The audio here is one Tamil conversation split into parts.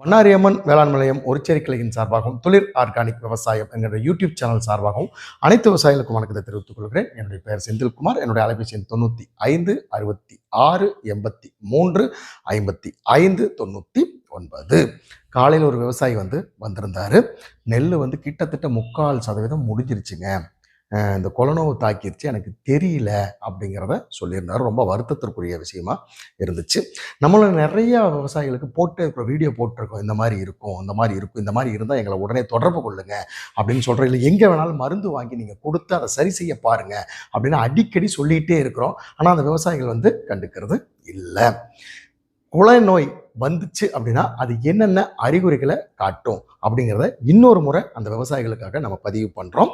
மன்னாரியம்மன் வேளாண் நிலையம் ஒருச்சேரி கிளையின் சார்பாகவும் தொழில் ஆர்கானிக் விவசாயம் என்கிற யூடியூப் சேனல் சார்பாகவும் அனைத்து விவசாயிகளுக்கும் வணக்கத்தை தெரிவித்துக் கொள்கிறேன். என்னுடைய பெயர் செந்தில்குமார். என்னுடைய அலைபேசி எண் தொண்ணூற்றி ஐந்து அறுபத்தி ஆறு எண்பத்தி மூன்று ஐம்பத்தி ஐந்து தொண்ணூற்றி ஒன்பது. காலையில் ஒரு விவசாயி வந்து வந்திருந்தாரு. நெல் வந்து கிட்டத்தட்ட முக்கால் சதவீதம் முடிஞ்சிருச்சுங்க. இந்த கொலனோவு தாக்கிடுச்சு எனக்கு தெரியல அப்படிங்கிறத சொல்லியிருந்தாரு. ரொம்ப வருத்தத்திற்குரிய விஷயமா இருந்துச்சு. நம்மள நிறைய விவசாயிகளுக்கு போட்டு இருக்கிற வீடியோ போட்டிருக்கோம் இந்த மாதிரி இருக்கும் இந்த மாதிரி இருக்கும் இந்த மாதிரி இருந்தால் எங்களை உடனே தொடர்பு கொள்ளுங்க அப்படின்னு சொல்கிறோம் இல்லை எங்கே வேணாலும் மருந்து வாங்கி நீங்கள் கொடுத்து அதை சரி செய்ய பாருங்க அப்படின்னு அடிக்கடி சொல்லிகிட்டே இருக்கிறோம். ஆனால் அந்த விவசாயிகள் வந்து கண்டுக்கிறது இல்லை. குலை நோய் வந்துச்சு அப்படின்னா அது என்னென்ன அறிகுறிகளை காட்டும் அப்படிங்கிறத இன்னொரு முறை அந்த விவசாயிகளுக்காக நம்ம பதிவு பண்ணுறோம்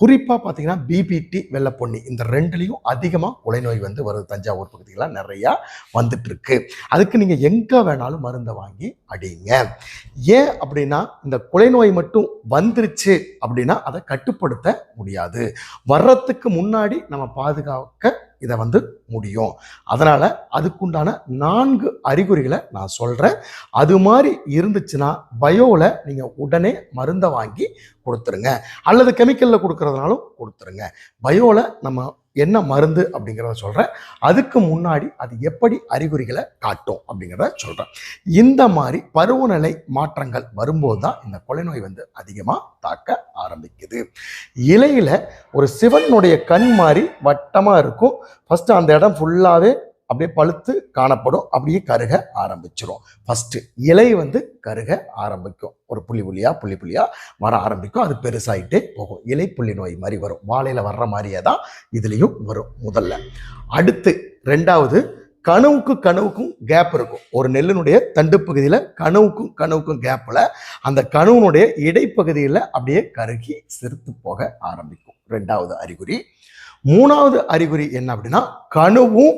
குறிப்பாக பார்த்தீங்கன்னா பிபிடி வெள்ளப்பொன்னி இந்த ரெண்டுலேயும் அதிகமாக குலைநோய் வந்து வருது. தஞ்சாவூர் பகுதிகளாக நிறையா வந்துட்டுருக்கு. அதுக்கு நீங்கள் எங்கே வேணாலும் மருந்தை வாங்கி அடிங்க. ஏன் அப்படின்னா இந்த குலைநோய் மட்டும் வந்துருச்சு அப்படின்னா அதை கட்டுப்படுத்த முடியாது. வர்றதுக்கு முன்னாடி நம்ம பாதுகாக்க இதை வந்து முடியும். அதனால் அதுக்குண்டான நான்கு அறிகுறிகளை நான் சொல்கிறேன் அது மாதிரி இருந்துச்சுன்னா பயோவில் நீங்கள் உடனே மருந்தை வாங்கி கொடுத்துருங்க. அல்லது கெமிக்கலில் கொடுக்கறதுனாலும் கொடுத்துருங்க. பயோவில் நம்ம என்ன மருந்து அப்படிங்கிறத சொல்கிறேன் அதுக்கு முன்னாடி அது எப்படி அறிகுறிகளை காட்டும் அப்படிங்கிறத சொல்கிறேன் இந்த மாதிரி பருவநிலை மாற்றங்கள் வரும்போது தான் இந்த கொலை நோய் வந்து அதிகமாக தாக்க ஆரம்பிக்குது. இலையில் ஒரு சிவனுடைய கண் மாதிரி வட்டமாக இருக்கும். ஃபஸ்ட்டு அந்த இடம் ஃபுல்லாகவே அப்படியே பழுத்து காணப்படும். அப்படியே கருக ஆரம்பிச்சிடும் ஃபஸ்ட்டு இலை வந்து கருக ஆரம்பிக்கும். ஒரு புள்ளி புள்ளியாக புள்ளி புள்ளியாக வர ஆரம்பிக்கும். அது பெருசாகிட்டே போகும். இலை புள்ளி நோய் மாதிரி வரும். வாழையில் வர்ற மாதிரியே தான் இதுலேயும் வரும் முதல்ல. அடுத்து ரெண்டாவது கனவுக்கு கனவுக்கும் கேப் இருக்கும். ஒரு நெல்லினுடைய தண்டு பகுதியில் கனவுக்கும் கனவுக்கும் கேப்பில் அந்த கனவுனுடைய இடைப்பகுதியில் அப்படியே கருகி சிறுத்து போக ஆரம்பிக்கும். ரெண்டாவது அறிகுறி மூணாவது அறிகுறி என்ன அப்படின்னா கணுவும்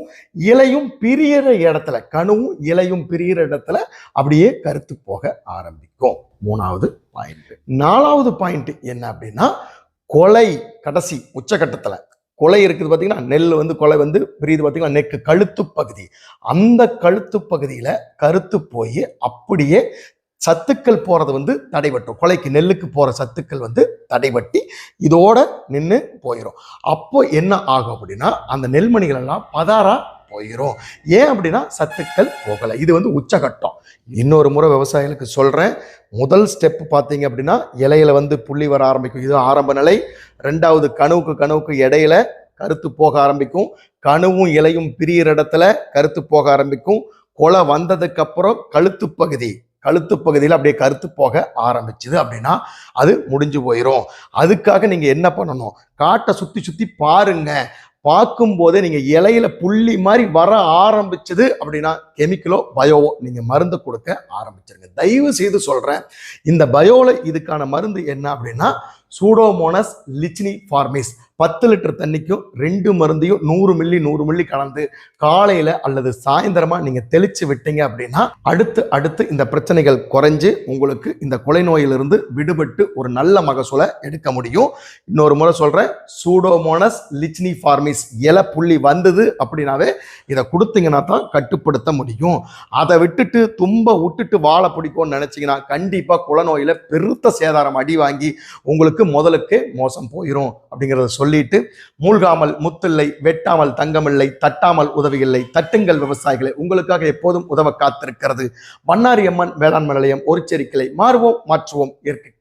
இலையும் பிரியிற இடத்துல கணுவும் இலையும் பிரியிற இடத்துல அப்படியே கருத்து போக ஆரம்பிக்கும். மூணாவது பாயிண்ட் நாலாவது பாயிண்ட் என்ன அப்படின்னா கொலை கடைசி உச்சகட்டத்தில். கொலை இருக்குது பார்த்தீங்கன்னா நெல் வந்து கொலை வந்து பிரியுது பார்த்தீங்கன்னா நெக்கு கழுத்து பகுதி. அந்த கழுத்து பகுதியில் கருத்து போய் அப்படியே சத்துக்கள் போகிறது வந்து தடைபட்டும் கொலைக்கு நெல்லுக்கு போகிற சத்துக்கள் வந்து தடைபட்டி இதோட நின்று போயிடும் அப்போ என்ன ஆகும் அப்படின்னா அந்த நெல்மணிகள் எல்லாம் பதாரா போயிடும் ஏன் அப்படின்னா சத்துக்கள் போகலை. இது வந்து உச்சகட்டம். இன்னொரு முறை விவசாயிகளுக்கு சொல்கிறேன் முதல் ஸ்டெப் பார்த்தீங்க அப்படின்னா இலையில வந்து புள்ளி வர ஆரம்பிக்கும். இது ஆரம்ப நிலை. ரெண்டாவது கனவுக்கு கனவுக்கு இடையில கருத்து போக ஆரம்பிக்கும். கனவும் இலையும் பிரியிற இடத்துல கருத்து போக ஆரம்பிக்கும். கொலை வந்ததுக்கப்புறம் கழுத்து பகுதி கழுத்து பகுதியில் அப்படியே கருத்து போக ஆரம்பிச்சுது அப்படின்னா அது முடிஞ்சு போயிடும் அதுக்காக நீங்கள் என்ன பண்ணணும்? காட்டை சுற்றி சுற்றி பாருங்க. பார்க்கும்போதே நீங்கள் இலையில புள்ளி மாதிரி வர ஆரம்பிச்சது அப்படின்னா கெமிக்கலோ பயோவோ நீங்கள் மருந்து கொடுக்க ஆரம்பிச்சிருங்க. தயவு செய்து சொல்கிறேன் இந்த பயோவில் இதுக்கான மருந்து என்ன அப்படின்னா சூடோமோனஸ் லிச்னி ஃபார்மிஸ் பத்து லிட்டர் தண்ணிக்கும் ரெண்டு மருந்தையும் நூறு மில்லி நூறு மில்லி கலந்து காலையில அல்லது சாயந்தரமா நீங்க தெளிச்சு விட்டீங்க அப்படின்னா அடுத்து அடுத்து இந்த பிரச்சனைகள் குறைஞ்சு உங்களுக்கு இந்த கொலை நோயிலிருந்து விடுபட்டு ஒரு நல்ல மகசூலை எடுக்க முடியும். இன்னொரு முறை சொல்றேன் சூடோமோனஸ் லிச்னி ஃபார்மிஸ் இலை புள்ளி வந்தது அப்படின்னாவே இதை கொடுத்தீங்கன்னா தான் கட்டுப்படுத்த முடியும். அதை விட்டுட்டு தும்ப விட்டுட்டு வாழ பிடிக்கும்னு நினைச்சீங்கன்னா கண்டிப்பா குலநோயில பெருத்த சேதாரம் அடி வாங்கி உங்களுக்கு முதலுக்கு மோசம் போயிடும் அப்படிங்கிறத சொல்லிட்டு மூழ்காமல் முத்தில்லை வெட்டாமல் தங்கமில்லை தட்டாமல் உதவியில்லை தட்டுங்கள் விவசாயிகளை உங்களுக்காக எப்போதும் உதவ காத்திருக்கிறது. வண்ணாரியம்மன் வேளாண்மை நிலையம் ஒரு செரிக்கலை மாறுவோம் மாற்றுவோம் இயற்கை